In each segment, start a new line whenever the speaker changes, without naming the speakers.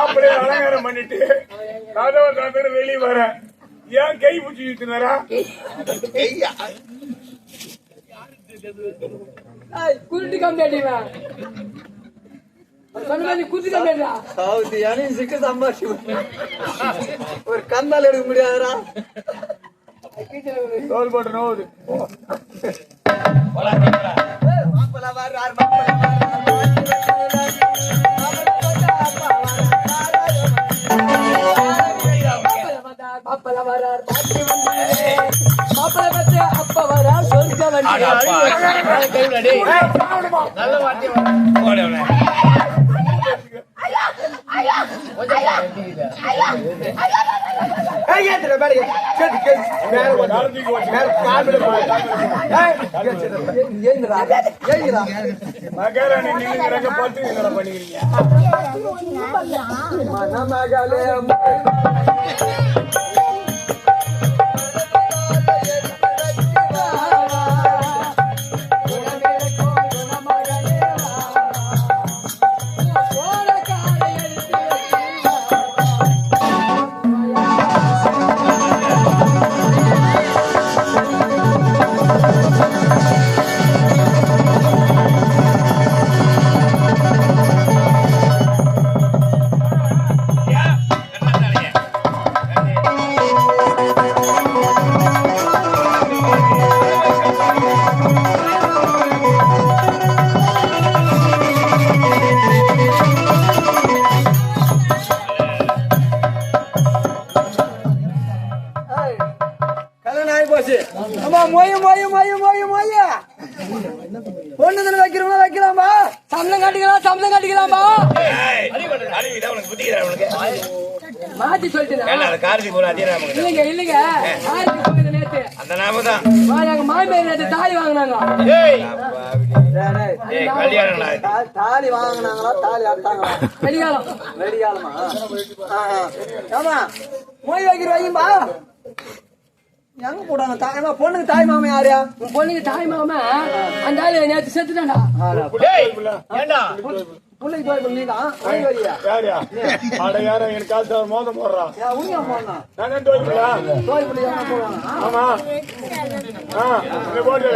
அப்படியே அலங்காரம் பண்ணிட்டு கதவை திறந்து வெளியே வர. ஏன் கை பிடிச்சி இழுத்துனாரா?
குருட்டு
சம்பாஷி. ஒரு கந்தால் எடுக்க முடியாதுடா.
தோல் போட்டு நோவுது.
மாப்பிள வர்றார் மாப்பிள
மாப்பிள வரார் பாட்டி வந்து மாப்பிள பத்து அப்ப வரார் சொர்க்க வந்து
நல்ல வார்த்தை போடவனே
ஏய் ஏத்துற மேல கேட்டு கேட்டு மேல வந்து மேல கால்ல ஏய் ஏந்துடா ஏய்டா
மகாராணி நின்னுங்கிறாங்க பத்து என்னடா பண்ணிக்கிறீங்க?
மனமகளே கல்யாணம் பொண்ணு தானே வைக்கிறவங்க வைக்கலாமா?
சம்பளம் காட்டிக்கலாம் சம்பளம் காட்டிக்கலாமா? மாத்தி சொல்லிட்டு இல்லைங்க இல்லைங்க. நேத்து.
அந்த நாம தான்.
மாமியார் நேத்து தாலி வாங்கினாங்க.
தாலி வாங்கினாங்களா தாலி அறுத்தாங்களா?
வெடிகாலம்.
வெடிகாலமா. ஆமா. மொய் வைக்கிற வையும்பா. எங்க போடாங்க தாய் அம்மா, பொண்ணுக்கு தாய் மாமா யாரியா?
உன் பொண்ணுக்கு தாய் மாமா? அந்த ஆளு நேத்து
ஏண்டா?
பிள்ளைக்கு வாங்கி வரியா
யாரியா? அட யாரா எனக்கு காசு மோதம் போடுறான்
தோய்
ஆமா. ஆ போட்டு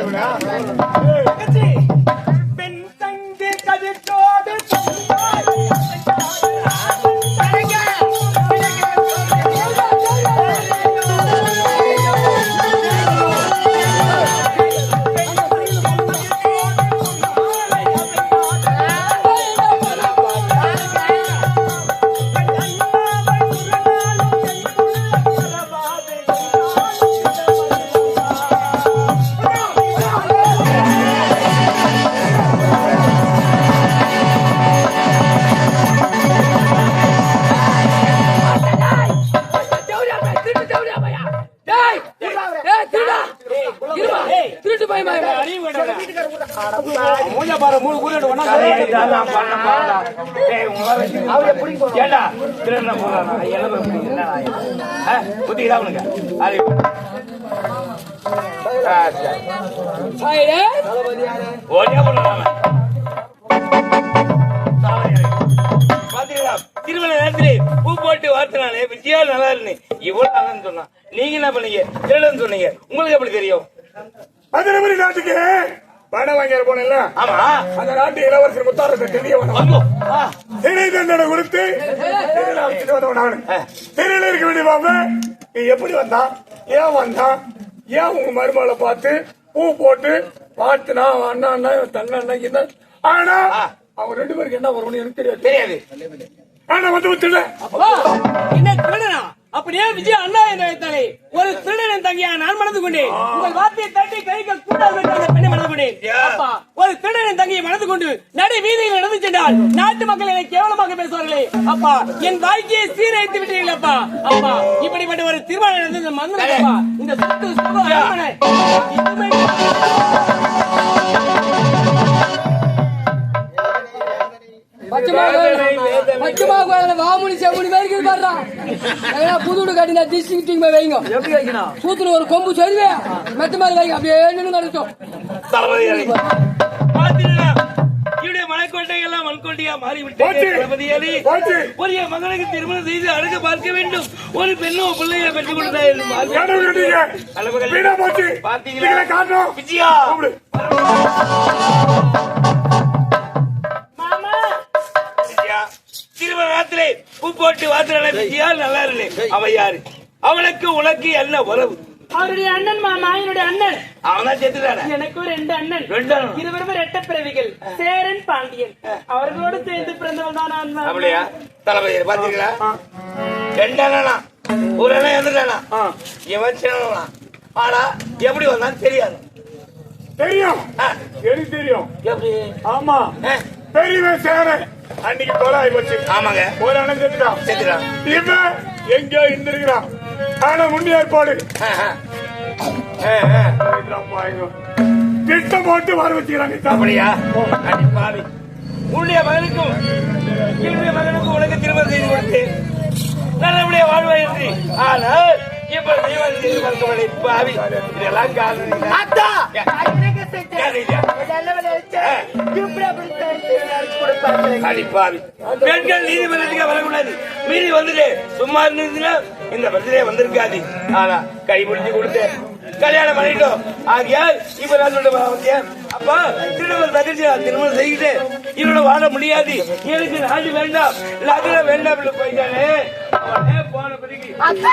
மூணு கூறிட்டு ஒண்ணா
பண்ண மாட்டா. ஏய், ஏண்டா திருநா போறானா என்ன பிடிக்கிறா புத்திக்கிறா உனக்கு அது ஆ, ஓடியா போடுறாங்க திருமண நேரத்திலே பூ போட்டு வார்த்தனாலே விஜயா நல்லா இருந்து இவ்வளவு நல்லன்னு சொன்னான் நீங்க என்ன பண்ணீங்க திருடன் சொன்னீங்க உங்களுக்கு எப்படி தெரியும்
மதுரமணி நாட்டுக்கு பணம் வாங்கிற போனல
ஆமா.
அந்த நாட்டு இளவரசர் முத்தாரத்தை தெரியவன
வந்து ஆ,
திரை தண்டனை கொடுத்து திருவிழா வச்சுட்டு வந்தவன் நானு. திருவிழா இருக்க வேண்டிய நீ எப்படி வந்தான் ஏன் வந்தான் ஏன் உங்க மருமகளை பார்த்து பூ போட்டு வாழ்த்துனா அண்ணா அண்ணா தங்க அண்ணா என்ன? ஆனா அவங்க ரெண்டு பேருக்கு என்ன வரும்னு எனக்கு தெரியாது.
தெரியாது.
ஆனா வந்து விட்டுல
என்ன அப்படியே விஜய் அண்ணா என்று வைத்தாலே ஒரு திருடனின் தங்கியா நான் மணந்து கொண்டேன். உங்கள் வார்த்தையை தட்டி கைகள் கூடாது என்று அந்த பெண்ணை மணந்து கொண்டேன். அப்பா ஒரு திருடனின் தங்கியை மணந்து கொண்டு நடு வீதியில் நடந்து சென்றால் நாட்டு மக்கள் என்னை கேவலமாக பேசுவார்களே. அப்பா என் வாழ்க்கையை சீரழித்து விட்டீர்கள் அப்பா. அப்பா இப்படிப்பட்ட ஒரு திருமணம் நடந்தது மறந்துடாதப்பா இந்த சொத்து சுகம் இதுவுமே
பச்சமாக வாமுனி செம்முனி மாதிரி இருக்குது பாடுறா எங்கன்னா புது வீடு கட்டினா டிஸ்ட்ரிக்ட் போய் வைங்க.
எப்படி வைக்கணும்?
சூத்துல ஒரு கொம்பு சொல்லுவே மெத்த மாதிரி வைங்க. அப்படியே நின்று நடக்கும்.
இவருடைய பாண்டியா மாறிவிட்டேன். உரிய மகனுக்கு திருமணம் செய்து அழகு பார்க்க வேண்டும். ஒரு பெண்ணோ பிள்ளையை
போச்சு.
பாத்தீங்களா? நல்லா இருக்கு? அவன் யாரு? அவனுக்கு உனக்கு என்ன உறவு?
அவருடைய அண்ணன் மாமா என்னுடைய அண்ணன்.
அவன் தான் செத்துட்டானே
எனக்கு ரெண்டு அண்ணன்.
ரெண்டு அண்ணன்.
இருவருமே ரெட்ட பிறவிகள். சேரன் பாண்டியன். அவர்களோடு சேர்ந்து பிறந்தவன் தான் நான்.
அப்படியா? தளபதி பாத்தீங்களா ரெண்டு அண்ணனா? ஒரு அண்ணன் இறந்துட்டானா இவன் சின்னவனா ஆனா எப்படி வந்தான்னு தெரியாது.
தெரியும். எனக்கு தெரியும்
எப்படி?
ஆமா. பெரியவன் சேர அன்னைக்கு தொலை போச்சு.
ஆமாங்க.
அண்ணன் செத்துட்டான்
செத்துட்டான்
இவன் எங்கேயோ இருந்திருக்கிறான். ஆனா முன்னே ஏற்பாடு. திட்டம் போட்டு வர வச்சுக்கிறாங்க
அப்படியா. உன்னுடைய மகனுக்கும் என்னுடைய மகனுக்கும் உனக்கு திருமணம் செய்து கொடுத்தேன். நல்லபடியா வாழ்வாய் என்று. ஆனால் இப்ப செய்து பாவி இதெல்லாம் காரணம்
அத்தா!
அடிப்பாவி பெண்கள் நீதிமன்றத்துக்கு வரக்கூடாது. மீறி வந்துட்டு சும்மா இருந்ததுன்னா இந்த பர்த்டே வந்திருக்காது. ஆனா கை பிடிச்சு கொடுத்து கல்யாணம் பண்ணிட்டோம். ஆகியால் இப்ப நான் சொல்ல அப்பா திருமணம் தகர்ச்சி திருமணம் செய்கிட்டு இவனோட வாழ முடியாது. எனக்கு நாடு வேண்டாம். லக்ன வேண்டாம் அவனே 啊赞